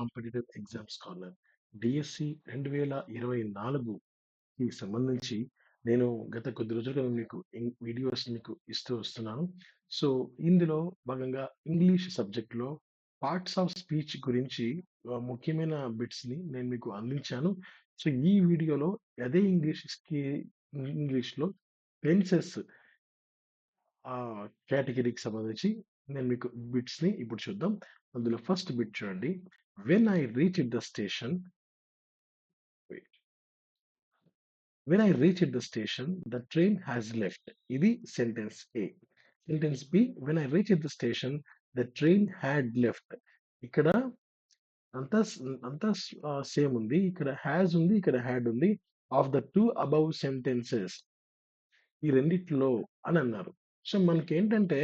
Competitive exams corner DSC రెండు వేల ఇరవై నాలుగుకి సంబంధించి నేను గత కొద్ది రోజులుగా మీకు వీడియోస్ మీకు ఇస్తూ వస్తున్నాను. సో ఇందులో భాగంగా ఇంగ్లీష్ సబ్జెక్ట్లో పార్ట్స్ ఆఫ్ స్పీచ్ గురించి ముఖ్యమైన బిట్స్ని నేను మీకు అందించాను. సో ఈ వీడియోలో అదే ఇంగ్లీష్కి ఇంగ్లీష్లో టెన్సెస్ కేటగిరీకి సంబంధించి నేను మీకు బిట్స్ని ఇప్పుడు చూద్దాం. అందులో ఫస్ట్ బిట్ చూడండి. When I reach the station when I reach the station the train has left ఇది sentence A sentence B when I reach the station the train had left ఇక్కడ అంతా స్- అంతా సేమ్ ఉంది. ఇక్కడ హ్యాస్ ఉంది ఇక్కడ హ్యాడ్ ఉంది. Of the two above sentences ఈ రెండిట్లో అని అన్నారు. సో మనకి ఏంటంటే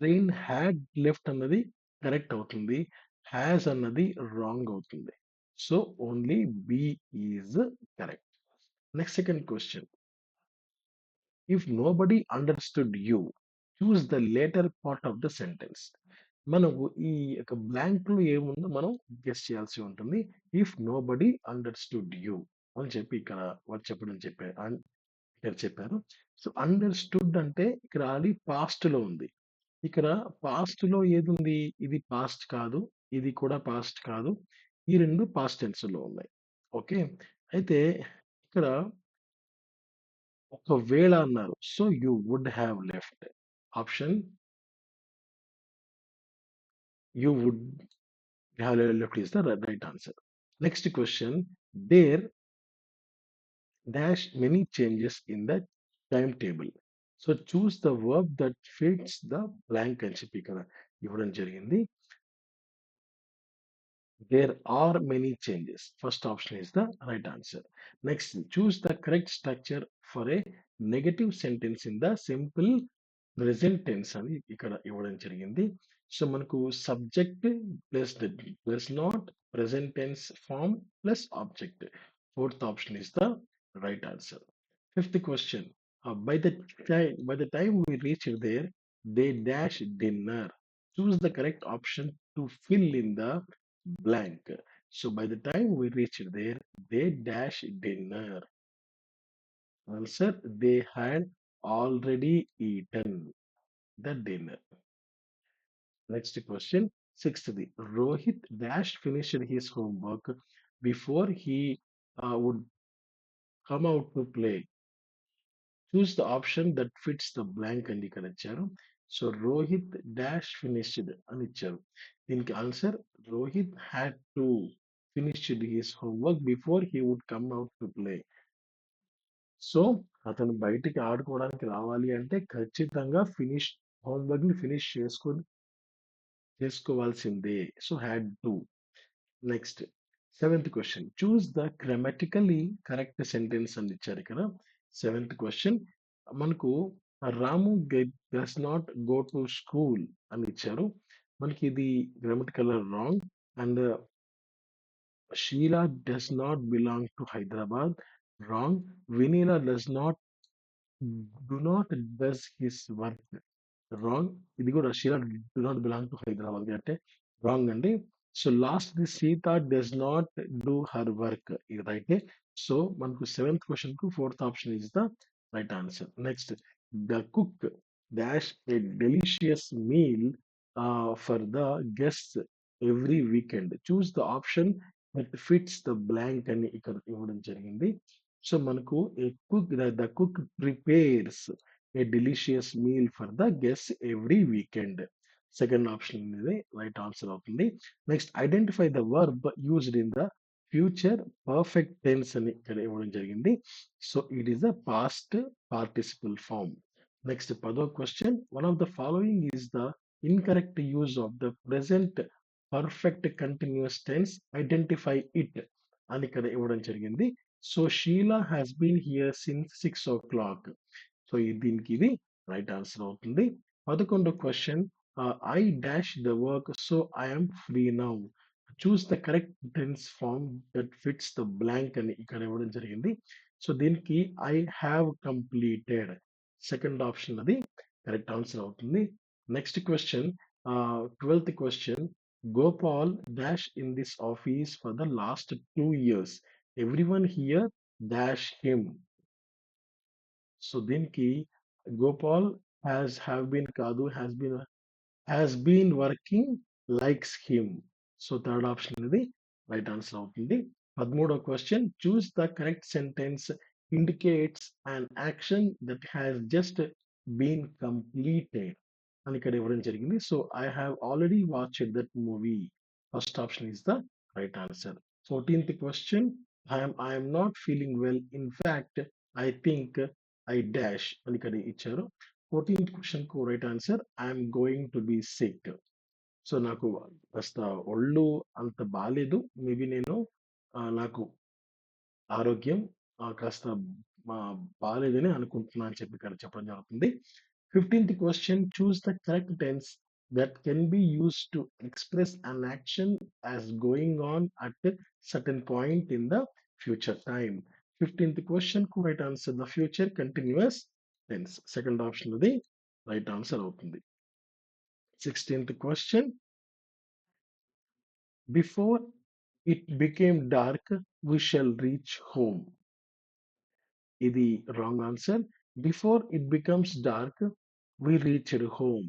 ట్రైన్ హ్యాడ్ లెఫ్ట్ అన్నది కరెక్ట్ అవుతుంది. హ్యాస్ అన్నది రాంగ్ అవుతుంది. So only B is correct next second question if nobody understood you choose the later part of the sentence మనకు ఈ యొక్క బ్లాంక్లో ఏముందో మనం గెస్ చేయాల్సి ఉంటుంది. If nobody understood you అని చెప్పి ఇక్కడ వాళ్ళు చెప్పడం చెప్పారు ఇక్కడ చెప్పారు. సో అండర్స్టూడ్ అంటే ఇక్కడ ఆల్రెడీ పాస్ట్లో ఉంది. ఇక్కడ పాస్ట్లో ఏది ఉంది ఇది పాస్ట్ కాదు. ఇది కూడా పాస్ట్ కాదు. ఈ రెండు పాస్ట్ టెన్స్లో ఉన్నాయి. ఓకే? అయితే ఇక్కడ ఒకవేళ అన్నారు so you would have left option. You would have left is the right answer. Next question there dash many changes in the time table. So choose the verb that fits the blank అని చెప్పి ఇక్కడ ఇవ్వడం జరిగింది. There are many changes first option is the right answer next choose the correct structure for a negative sentence in the simple present tense అని ఇక్కడ ఇవ్వడం జరిగింది. So మనకు subject plus plus not present tense form plus object fourth option is the right answer fifth question by the time by the time we reach there they dash dinner choose the correct option to fill in the blank. So by the time we reached there, they dash dinner. Well, sir, they had already eaten the dinner. Next question. Sixth, Rohit dash finished his homework before he uh, would come out to play. Choose the option that fits the blank and you can so Rohit dash finished అని ఇచ్చారు. దీనికి answer Rohit had to finished his homework before he would come out to play so అతను బయటికి ఆడుకోవడానికి రావాలి అంటే ఖచ్చితంగా finish హోంవర్క్ని finish చేసుకొని చేసుకోవాల్సిందే. So had to next seventh question choose the grammatically correct sentence అని ఇచ్చారు ఇక్కడ సెవెంత్ క్వశ్చన్ మనకు Ramu does not go to school అని ఇచ్చారు. మనకి ఇది grammatical wrong and Sheela does not belong to Hyderabad wrong Vineela does not do not does his work wrong ఇది కూడా Sheela do not belong to Hyderabad అంటే wrong అండి. So last the Sita does not do her work ఇది right so మనకు seventh క్వశ్చన్కు fourth option is the right answer next the cook dash a delicious meal for the guest every weekend choose the option that fits the blank అని ఇక్కడ ఇవ్వడం జరిగింది. So మనకు a cook the cook prepares a delicious meal for the guest every weekend second option అనేది right answer అవుతుంది. Next identify the verb used in the future perfect tense అని ఇక్కడ ఇవ్వడం జరిగింది. So it is the past participle form next పదో question one of the following is the incorrect use of the present perfect continuous tense identify it అని ఇక్కడ ఇవ్వడం జరిగింది. So Sheela has been here since six o'clock so దీనికి ఇది right answer అవుతుంది. పదకొండో question I dash the work so I'm free now choose the correct tense form that fits the blank అని ఇక్కడ ఇవ్వడం జరిగింది. సో దీనికి I have completed second option అది కరెక్ట్ ఆన్సర్ అవుతుంది. Next question twelfth question Gopal dash in this office for the last two years everyone here dash him so దీనికి Gopal has have been కాదు has been has been working likes him so third option అనేది right answer అవుతుంది. పదమూడో question choose the correct sentence indicates an action that has just been completed అని ఇక్కడ ఇవ్వడం జరిగింది. So I have already watched that movie first option is the right answer fourteenth question I'm I'm not feeling well in fact I think I dash అని ఇక్కడ ఇచ్చారు. Fourteenth క్వశ్చన్కు right answer I'm going to be sick so నాకు కాస్త ఒళ్ళు అంత బాగాలేదు maybe నేను నాకు ఆరోగ్యం ఆ, కాస్త మా బాలేదని అనుకుంటున్నా అని చెప్పి ఇక్కడ చెప్పడం జరుగుతుంది. Fifteenth question choose the correct tense that can be use to express an action as going on at certain point in the future time. Fifteenth క్వశ్చన్కు right answer the future continuous tense. Second option అది right answer అవుతుంది. Sixteenth question before it became dark we shall reach home. ఇది wrong answer before it becomes dark we reached home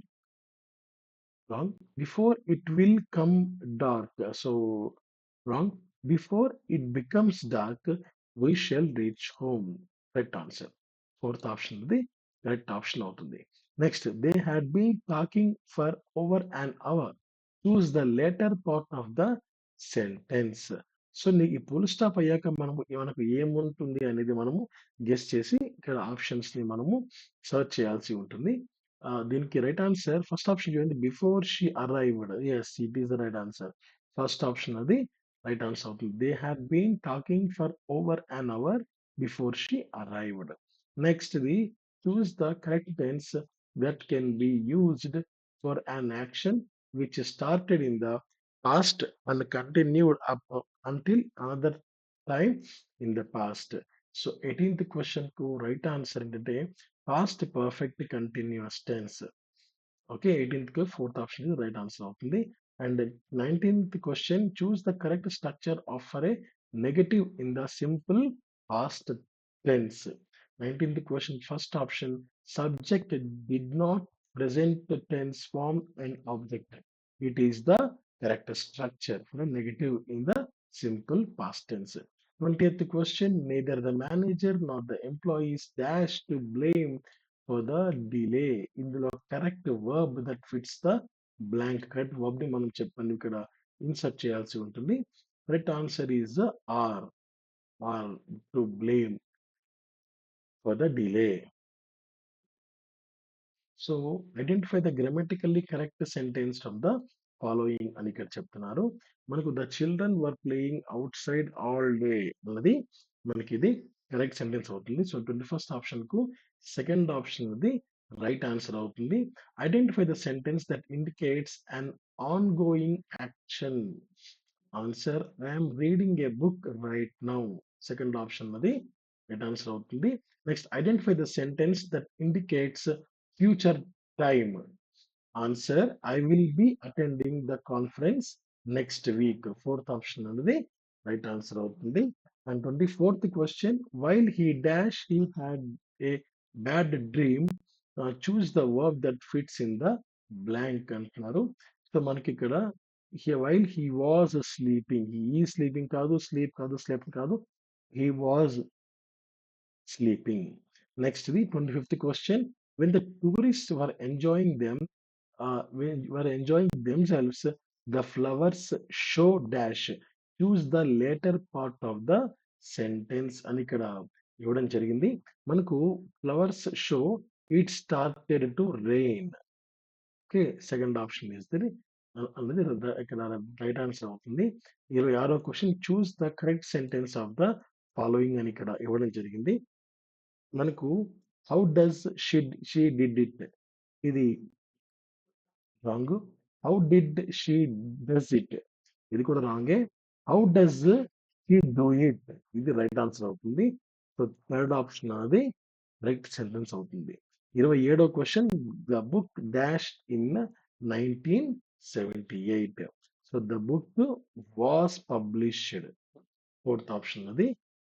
wrong before it will come dark so wrong before it becomes dark we shall reach home correct answer fourth option the correct option అవుతుంది next they had been talking for over an hour choose the later part of the sentence So నీ ఈ full stop అయ్యాక మనము మనకు ఏముంటుంది అనేది మనము guess చేసి ఇక్కడ ఆప్షన్స్ని మనము సర్చ్ చేయాల్సి ఉంటుంది. దీనికి రైట్ ఆన్సర్ ఫస్ట్ ఆప్షన్ చూడండి. Before she arrived yes it is the right answer first option అది రైట్ ఆన్సర్ అవుతుంది. They had been talking for over an hour before she arrived next the choose the correct tense that can be used for an action which started in the past and continued up until another time in the past. So 18th question ku right answer in the day past perfect continuous tense. Okay, 18th the fourth option is right answer only. And 19th question choose the correct structure of a negative in the simple past tense. 19th question first option subject did not present tense form and object. It is the correct structure for a negative in the simple past tense. 20th question Neither the manager nor the employees dash to blame for the delay. ఇందులో correct verb that fits the blank correct వర్బ్ని మనం చెప్పండి ఇక్కడ insert చేయాల్సి ఉంటుంది correct answer is are are to blame for the delay so identify the grammatically correct sentence of the following అని ఇక్కడ చెప్తున్నారు. మనకు the children were playing outside all day అన్నది మనకి ఇది కరెక్ట్ సెంటెన్స్ అవుతుంది. సో ట్వంటీ ఫస్ట్ ఆప్షన్కు second option అది రైట్ ఆన్సర్ అవుతుంది. Identify the sentence that indicates an ongoing action answer I'm reading a book right now second option అది right answer అవుతుంది. Next identify the sentence that indicates future time answer I will be attending the conference next week fourth option అనేది right answer అవుతుంది. And twenty fourth question while he dash he had a bad dream choose the work that fits in the blank అంటున్నారు. So మనకి ఇక్కడ while he was sleeping ఈ sleeping కాదు sleep కాదు sleep కాదు he was sleeping next the twenty fifth question when the tourist were enjoying them uh, when were enjoying themselves. The flowers show dash. Choose the later part of the sentence అని ఇక్కడ ఇవ్వడం జరిగింది. మనకు flowers show it started to rain okay second option is the అన్నది ఇక్కడ right answer అవుతుంది. ఇరవై ఆరో question choose the correct sentence of the following అని ఇక్కడ ఇవ్వడం జరిగింది. మనకు how does she she did it ఇది wrong? How did she does it? ఇది కూడా రాంగే. How does she do it? ఇది రైట్ ఆన్సర్ అవుతుంది. సో థర్డ్ ఆప్షన్ అనేది రైట్ సెంటెన్స్ అవుతుంది. ఇరవై ఏడో question the book dash in nineteen seventy eight. So the book was published. Fourth option అది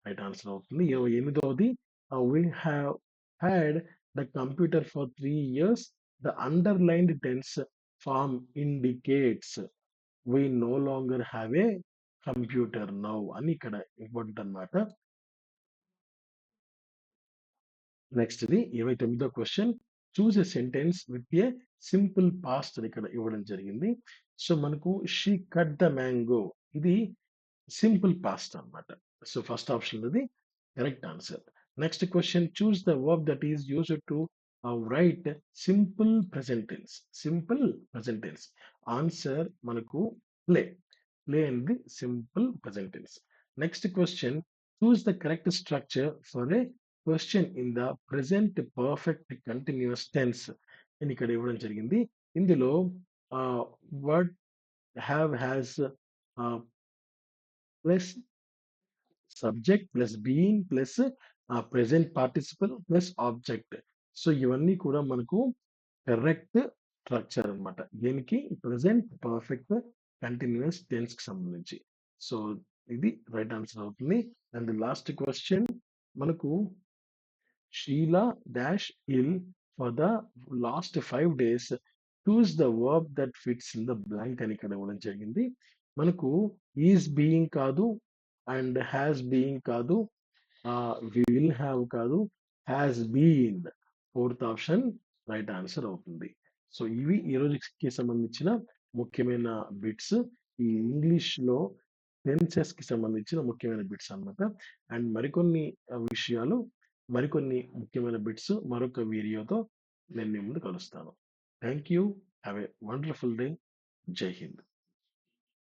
right answer అవుతుంది. ఇరవై ఎనిమిదవది we have had the computer for three years the underlined tense form indicates we no longer have a computer now అని ఇక్కడ important అనమాట నెక్స్ట్ది ఇరవై తొమ్మిదో question choose a sentence with a simple past అని ఇక్కడ ఇవ్వడం జరిగింది. సో మనకు షీ కట్ ద మ్యాంగో ఇది సింపుల్ పాస్ట్ అన్నమాట. సో ఫస్ట్ ఆప్షన్ ఇది correct answer next question choose the verb that is used to write simple present tense simple present tense answer మనకు play play అనేది simple present tense next question choose the correct structure for a question in the present perfect continuous tense అని ఇక్కడ ఇవ్వడం జరిగింది. ఇందులో word have has plus subject plus being plus present participle plus object so ఇవన్నీ కూడా మనకు correct structure అన్నమాట. దీనికి ప్రెసెంట్ పర్ఫెక్ట్ కంటిన్యూస్ టెన్స్కి సంబంధించి. సో ఇది రైట్ ఆన్సర్ అవుతుంది. అండ్ లాస్ట్ క్వశ్చన్ మనకు Sheela dash ill for the last five days choose the verb that fits in the blank అని ఇక్కడ ఇవ్వడం జరిగింది. మనకు ఈజ్ బీయింగ్ కాదు అండ్ హ్యాస్ బీయింగ్ కాదు. విల్ హ్యావ్ కాదు. Has been fourth option right answer అవుతుంది. సో ఇవి ఈ రోజుకి సంబంధించిన ముఖ్యమైన బిట్స్. ఈ ఇంగ్లీష్లో టెన్సెస్కి సంబంధించిన ముఖ్యమైన బిట్స్ అన్నమాట. అండ్ మరికొన్ని విషయాలు మరికొన్ని ముఖ్యమైన బిట్స్ మరొక వీడియోతో నేను మీ ముందు కలుస్తాను. Thank you have a wonderful day. Jai Hind.